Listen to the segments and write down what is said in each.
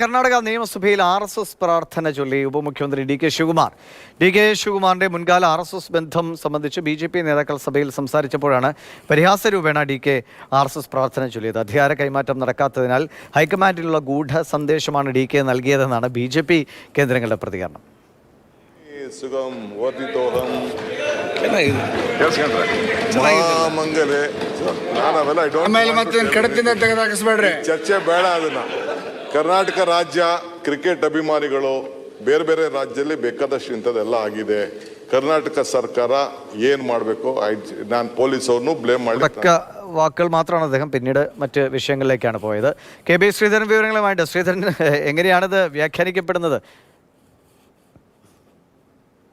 കർണാടക നിയമസഭയിൽ R S S പ്രാർത്ഥന ചൊല്ലി ഉപമുഖ്യമന്ത്രി D K Shivakumar D K ശിവകുമാറിന്റെ മുൻകാല ആർ എസ് എസ് ബന്ധം സംബന്ധിച്ച് ബി ജെ പി നേതാക്കൾ സഭയിൽ സംസാരിച്ചപ്പോഴാണ് പരിഹാസരൂപേണ D K R S S പ്രാർത്ഥന ചൊല്ലിയത് അധികാര കൈമാറ്റം നടക്കാത്തതിനാൽ ഹൈക്കമാൻഡിലുള്ള ഗൂഢ സന്ദേശമാണ് ഡി കെ നൽകിയതെന്നാണ് ബി ജെ പി കേന്ദ്രങ്ങളുടെ പ്രതികരണം ಸುಗಂ ವರ್ಧಿತೋಹಂ ಚೆನ್ನಾಗಿದೆ ಮಹಾಮಂಗಲೆ ನಾನು ಅವೆಲ್ಲ I don't ಆಮೇಲೆ want to ಮತ್ತೆ tell ಕಡತಿಂದ ತೆಗೆದಾಕಿಸ್ಬೇಡ್ರಿ ಚರ್ಚೆ ಬೇಡ ಅದನ್ನ ಕರ್ನಾಟಕ ರಾಜ್ಯ ಕ್ರಿಕೆಟ್ ಅಭಿಮಾನಿಗಳು ಬೇರೆ ಬೇರೆ ರಾಜ್ಯದಲ್ಲಿ ಬೇಕಾದಷ್ಟು ಇಂಥದ್ದೆಲ್ಲ ಆಗಿದೆ ಕರ್ನಾಟಕ ಸರ್ಕಾರ ಏನ್ ಮಾಡಬೇಕು ನಾನು ಪೊಲೀಸ್ ಅವ್ರನ್ನು ಬ್ಲೇಮ್ ಮಾಡಿ ഉറക്ക വാക്കുകൾ മാത്രമാണ് അദ്ദേഹം പിന്നീട് മറ്റ് വിഷയങ്ങളിലേക്കാണ് പോയത് കെ ബി ശ്രീധരൻ വിവരങ്ങളുമായിട്ട് ശ്രീധരൻ എങ്ങനെയാണിത് വ്യാഖ്യാനിക്കപ്പെടുന്നത്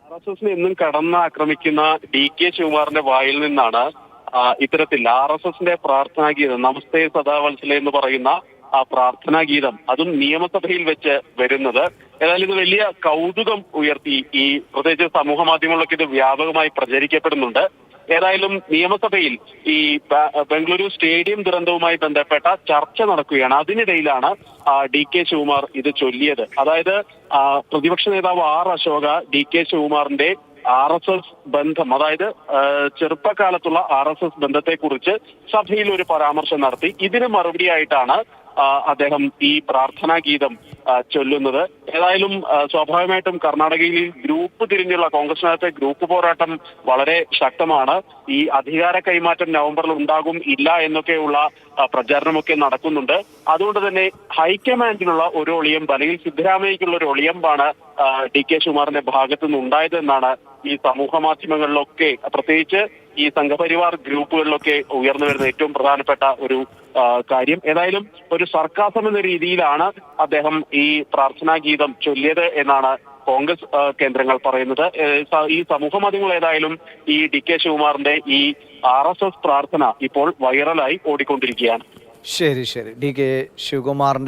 ആർ എസ് എസിനെ എന്നും കടന്ന് ആക്രമിക്കുന്ന ഡി കെ ശിവകുമാറിന്റെ വായിൽ നിന്നാണ് ആ, ഇത്തരത്തിൽ ആർ എസ് എസിന്റെ പ്രാർത്ഥനാ ഗീതം നമസ്തേ സദാവത്സല എന്ന് പറയുന്ന ആ പ്രാർത്ഥനാ ഗീതം അതും നിയമസഭയിൽ വെച്ച് വരുന്നത്. ഏതായാലും ഇത് വലിയ കൗതുകം ഉയർത്തി. ഈ പ്രത്യേകിച്ച് സമൂഹ മാധ്യമങ്ങളിലൊക്കെ ഇത് വ്യാപകമായി പ്രചരിക്കപ്പെടുന്നുണ്ട്. ഏതായാലും നിയമസഭയിൽ ഈ ബംഗളൂരു സ്റ്റേഡിയം ദുരന്തവുമായി ബന്ധപ്പെട്ട ചർച്ച നടക്കുകയാണ്. അതിനിടയിലാണ് ഡി കെ ശിവകുമാർ ഇത് ചൊല്ലിയത്. അതായത് പ്രതിപക്ഷ നേതാവ് ആർ അശോക ഡി കെ ശിവകുമാറിന്റെ ആർ എസ് എസ് ബന്ധം അതായത് ചെറുപ്പകാലത്തുള്ള ആർ എസ് എസ് ബന്ധത്തെക്കുറിച്ച് സഭയിൽ ഒരു പരാമർശം നടത്തി. ഇതിന് മറുപടിയായിട്ടാണ് അദ്ദേഹം ഈ പ്രാർത്ഥനാ ഗീതം ചൊല്ലുന്നത്. ഏതായാലും സ്വാഭാവികമായിട്ടും കർണാടകയിൽ ഗ്രൂപ്പ് തിരിഞ്ഞുള്ള കോൺഗ്രസിനകത്തെ ഗ്രൂപ്പ് പോരാട്ടം വളരെ ശക്തമാണ്. ഈ അധികാര കൈമാറ്റം നവംബറിൽ ഉണ്ടാകും ഇല്ല എന്നൊക്കെയുള്ള പ്രചാരണമൊക്കെ നടക്കുന്നുണ്ട്. അതുകൊണ്ട് തന്നെ ഹൈക്കമാൻഡിനുള്ള ഒരു ഒളിയം അല്ലെങ്കിൽ സിദ്ധരാമയ്ക്കുള്ള ഒരു ഒളിയമ്പാണ് ഡി കെ ശുമാറിന്റെ ഭാഗത്തു നിന്ന് ഉണ്ടായതെന്നാണ് ഈ സമൂഹ മാധ്യമങ്ങളിലൊക്കെ പ്രത്യേകിച്ച് ഈ സംഘപരിവാർ ഗ്രൂപ്പുകളിലൊക്കെ ഉയർന്നു വരുന്ന ഏറ്റവും പ്രധാനപ്പെട്ട ഒരു കാര്യം. ഏതായാലും ഒരു സർക്കാസം എന്ന രീതിയിലാണ് അദ്ദേഹം ഈ പ്രാർത്ഥനാ ഗീതം ചൊല്ലിയത് എന്നാണ് കോൺഗ്രസ് കേന്ദ്രങ്ങൾ പറയുന്നത്. ഈ സമൂഹ മാധ്യമങ്ങൾ ഏതായാലും ഈ ഡി കെ ശിവകുമാറിന്റെ ഈ ആർ എസ് എസ് പ്രാർത്ഥന ഇപ്പോൾ വൈറലായി ഓടിക്കൊണ്ടിരിക്കുകയാണ്. ശരി ശരി. D K ശിവകുമാറിന്റെ